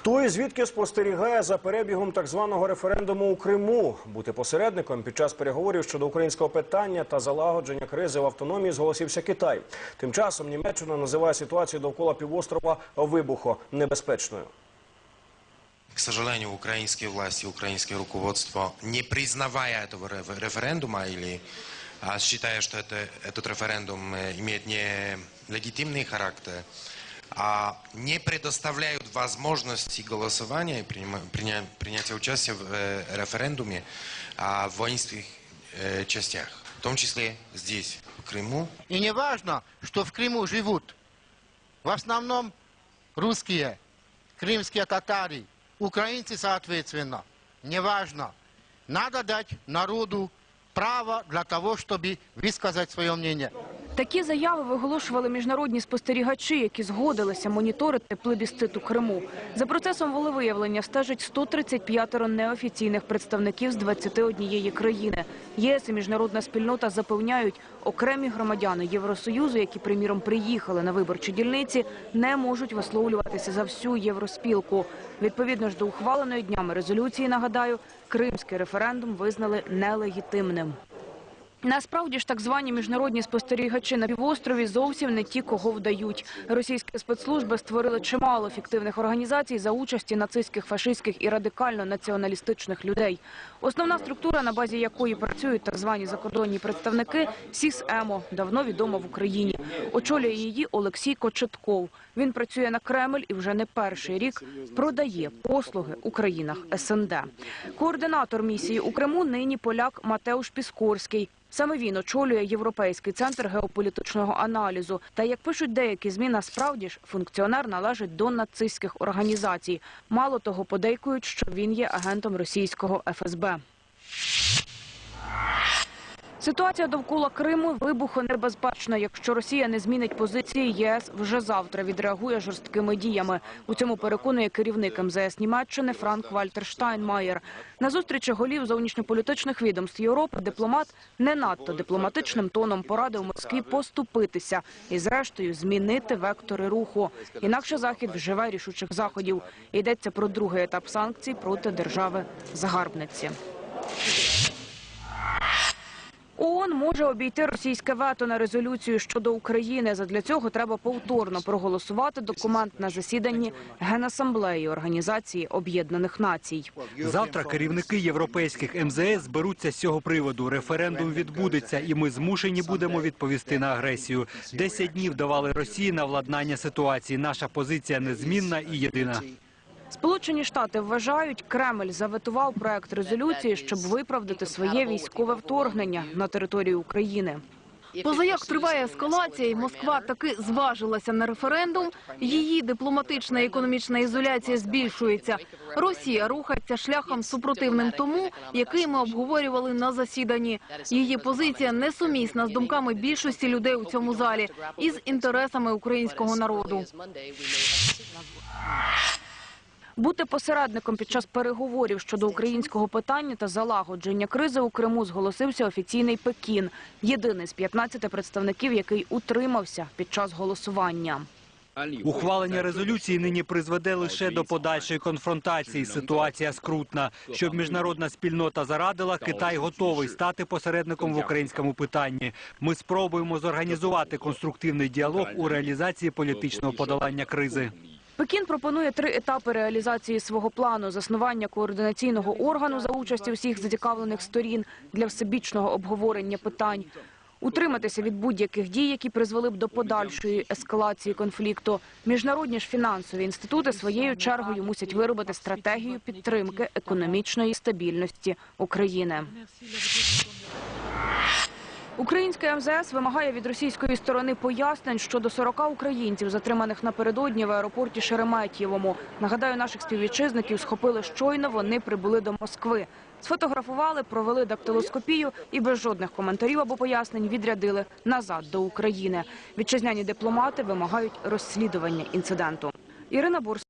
Хто і звідки спостерігає за перебігом так званого референдуму у Криму? Бути посередником під час переговорів щодо українського питання та залагодження кризи в автономії зголосився Китай. Тим часом Німеччина називає ситуацію довкола півострова вибухонебезпечною. К сожалению, украинские власти, украинское руководство, не признавая этого реф- референдума или а, считая, что это, этот референдум э, имеет не легитимный характер, а не предоставляют возможности голосования и принятия участия в э, референдуме а, в воинских э, частях, в том числе здесь, в Крыму, И не важно, что в Крыму живут в основном русские, крымские татары, украинцы соответственно. Не важно. Надо дать народу право для того, чтобы высказать свое мнение. Такі заяви виголошували міжнародні спостерігачі, які згодилися моніторити плебісцит у Криму. За процесом волевиявлення стежить 135 неофіційних представників з 21 країни. ЄС і міжнародна спільнота запевняють, окремі громадяни Євросоюзу, які, приміром, приїхали на виборчі дільниці, не можуть висловлюватися за всю євроспілку. Відповідно ж до ухваленої днями резолюції, нагадаю, кримський референдум визнали нелегітимним. Насправді ж так звані міжнародні спостерігачі на півострові зовсім не ті, кого вдають. Російські спецслужби створили чимало фіктивних організацій за участі нацистських, фашистських і радикально-націоналістичних людей. Основна структура, на базі якої працюють так звані закордонні представники, СІС-ЕМО, давно відома в Україні. Очолює її Олексій Кочетков. Він працює на Кремль і вже не перший рік продає послуги у країнах СНД. Координатор місії у Криму нині поляк Матеуш Піскорський. Саме він очолює Європейський центр геополітичного аналізу. Та як пишуть деякі змі, насправді ж функціонер належить до нацистських організацій. Мало того, подейкують, що він є агентом російського ФСБ. Ситуація довкола Криму вибухонебезпечна. Якщо Росія не змінить позиції, ЄС вже завтра відреагує жорсткими діями. У цьому переконує керівник МЗС Німеччини Франк Вальтер Штайнмаєр. На зустрічі голів зовнішньополітичних відомств Європи дипломат не надто дипломатичним тоном порадив Москві поступитися і, зрештою, змінити вектори руху. Інакше захід вживе рішучих заходів. Йдеться про другий етап санкцій проти держави загарбниці. ООН може обійти російське вето на резолюцію щодо України. Задля цього треба повторно проголосувати документ на засіданні Генасамблеї Організації Об'єднаних Націй. Завтра керівники європейських МЗС зберуться з цього приводу. Референдум відбудеться, і ми змушені будемо відповісти на агресію. Десять днів давали Росії на владнання ситуації. Наша позиція незмінна і єдина. Сполучені Штати вважають, Кремль заветував проект резолюції, щоб виправдати своє військове вторгнення на територію України. Поза як триває ескалація, і Москва таки зважилася на референдум. Її дипломатична і економічна ізоляція збільшується. Росія рухається шляхом супротивним тому, який ми обговорювали на засіданні. Її позиція несумісна з думками більшості людей у цьому залі і з інтересами українського народу. Бути посередником під час переговорів щодо українського питання та залагодження кризи у Криму зголосився офіційний Пекін, єдиний з 15 представників, який утримався під час голосування. Ухвалення резолюції нині призведе лише до подальшої конфронтації. Ситуація скрутна. Щоб міжнародна спільнота зарадила, Китай готовий стати посередником в українському питанні. Ми спробуємо зорганізувати конструктивний діалог у реалізації політичного подолання кризи. Пекін пропонує три етапи реалізації свого плану: заснування координаційного органу за участі всіх зацікавлених сторін для всебічного обговорення питань. Утриматися від будь-яких дій, які призвели б до подальшої ескалації конфлікту. Міжнародні ж фінансові інститути своєю чергою мусять виробити стратегію підтримки економічної стабільності України. Українське МЗС вимагає від російської сторони пояснень щодо 40 українців, затриманих напередодні в аеропорті Шереметьєвому. Нагадаю, наших співвітчизників схопили щойно. Вони прибули до Москви. Сфотографували, провели дактилоскопію і без жодних коментарів або пояснень відрядили назад до України. Вітчизняні дипломати вимагають розслідування інциденту. Ірина Бурс.